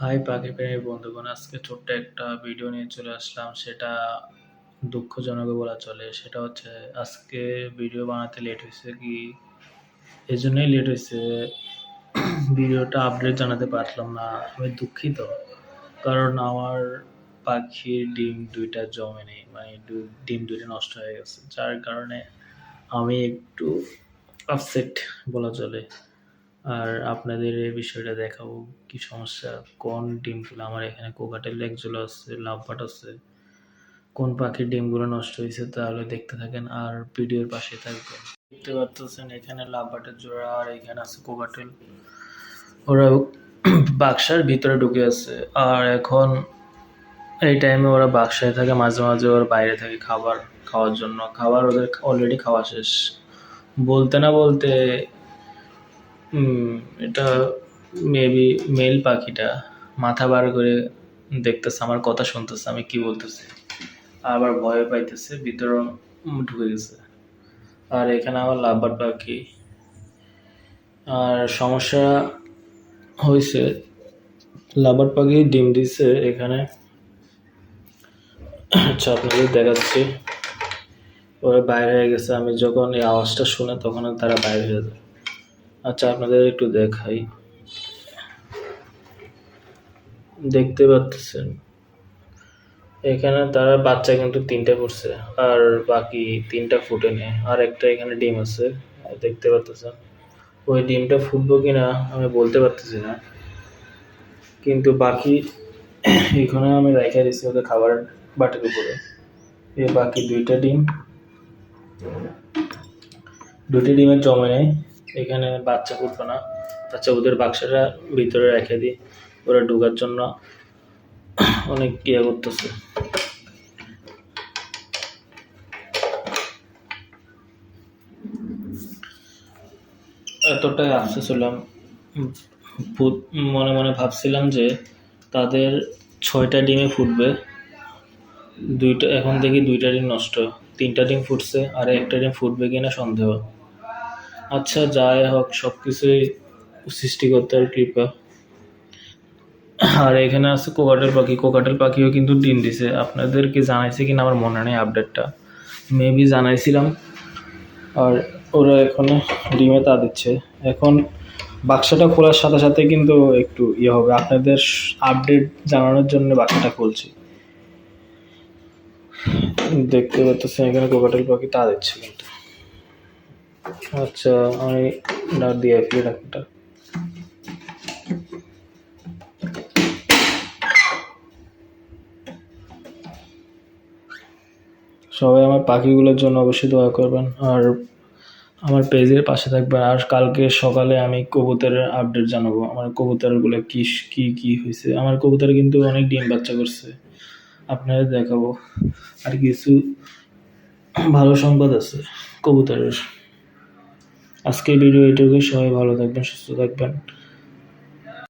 High পাখি প্রেমী বন্ধুগণ, আজকে ছোট্ট একটা ভিডিও নিয়ে চলে আসলাম। সেটা দুঃখজনক বলা চলে। সেটা হচ্ছে, আজকে ভিডিও বানাতে লেট হয়েছে কি? এই জন্যই লেট হয়েছে। ভিডিওটা আপডেট জানাতে পারলাম না। আমি দুঃখিত। কারণ আমার পাখির ডিম দুইটা জমে নেই। মানে ডিম দুইটা নষ্ট হয়ে গেছে। যার কারণে আমি একটু আপসেট বলা চলে। আর আপনাদের এই বিষয়টা দেখাবো কি সমস্যা, কোন ডিমগুলো আমার এখানে কোকাটেল লেগগুলো আছে লাভবাট আছে, কোন পাখির ডিমগুলো নষ্ট হয়েছে তাহলে দেখতে থাকেন আর ভিডিওর পাশে থাকবেন। দেখতে পাচ্ছেন এখানে লাভবাটের জোড়া আর এখানে আছে কোকাটেল। ওরা বাক্সার ভিতরে ঢুকে আছে আর এখন এই টাইমে ওরা বাক্সায় থাকে, মাঝে মাঝে ওরা বাইরে থাকে খাবার খাওয়ার জন্য। খাবার ওদের অলরেডি খাওয়া শেষ। বলতে না বলতে এটা মেবি মেল পাখিটা মাথা বার করে দেখতেছে, আমার কথা শুনতেছে, আমি কি বলতেছি। আবার ভয় পাইতেছে ভিতরে ঢুকে গেছে। আর এখানে আমার লাভবার পাখি। আর সমস্যা হয়েছে লাভবার পাখি ডিম দিছে এখানে। আচ্ছা আপনাদের দেখাচ্ছি। ওরা বাইরে হয়ে গেছে, আমি যখন এই আওয়াজটা শুনে তখন তারা বাইরে হয়ে যায় আচ্ছা আপনাদের একটু দেখাই। দেখতে পাচ্ছেন। এখানে তারা বাচ্চা কিন্তু তিনটা ফুটছে আর বাকি তিনটা ফুটে নেই। আর একটা এখানে ডিম আছে, দেখতে পাচ্ছেন। ওই ডিমটা ফুটবো কিনা আমি বলতে পারতেছি না। কিন্তু বাকি, এখানে আমি রেখে দিচ্ছি ওদের খাবার বাটির উপরে। এই বাকি দুইটা ডিম দুটি ডিমের জমে নেই। এখানে বাচ্চা ফুটবে না। আচ্ছা ওদের বাক্সটা ভিতরে রেখে দিই। ওরা ঢোকার জন্য অনেক ইয়ে করতেছে। এতটাই উম, ভূত- মনে মনে ভাবছিলাম যে তাদের ছয়টা ডিমে ফুটবে। দুইটা এখন দেখি দুইটা ডিম নষ্ট। তিনটা ডিম ফুটছে আর একটা ডিম ফুটবে কিনা সন্দেহ। আচ্ছা যাই হোক সব কিছুই সৃষ্টিকর্তার কৃপা। আর এখানে আছে কোকাটেল পাখি। কোকাটেল পাখিও কিন্তু ডিম দিছে। আপনাদেরকে জানাইছি কিনা আমার মনে নেই আপডেটটা। মেবি জানাইছিলাম। আর ওরা এখনও ডিমে তা দিচ্ছে। এখন বাক্সটা খোলার সাথে সাথে কিন্তু একটু ইয়ে হবে। আপনাদের আপডেট জানানোর জন্য বাক্সটা খুলছি। দেখতে পাচ্ছেন এখানে কোকাটেল পাখি তা দিচ্ছে কিন্তু। আচ্ছা আমি ডাক দিয়ে ফেলি ডাক্তার সবাই আমার পাখিগুলোর জন্য অবশ্যই দোয়া করবেন। আর আমার পেজের পাশে থাকবেন। আর কালকে সকালে আমি কবুতরের আপডেট জানাব। আমার কবুতরগুলো কি কি কি হয়েছে? আমার কবুতর কিন্তু অনেক ডিম বাচ্চা করছে। আপনাদের দেখাবো। আর কিছু ভালো সংবাদ আছে কবুতরের। আজকের ভিডিও এটুকুই। সবাই ভালো থাকবেন সুস্থ থাকবেন।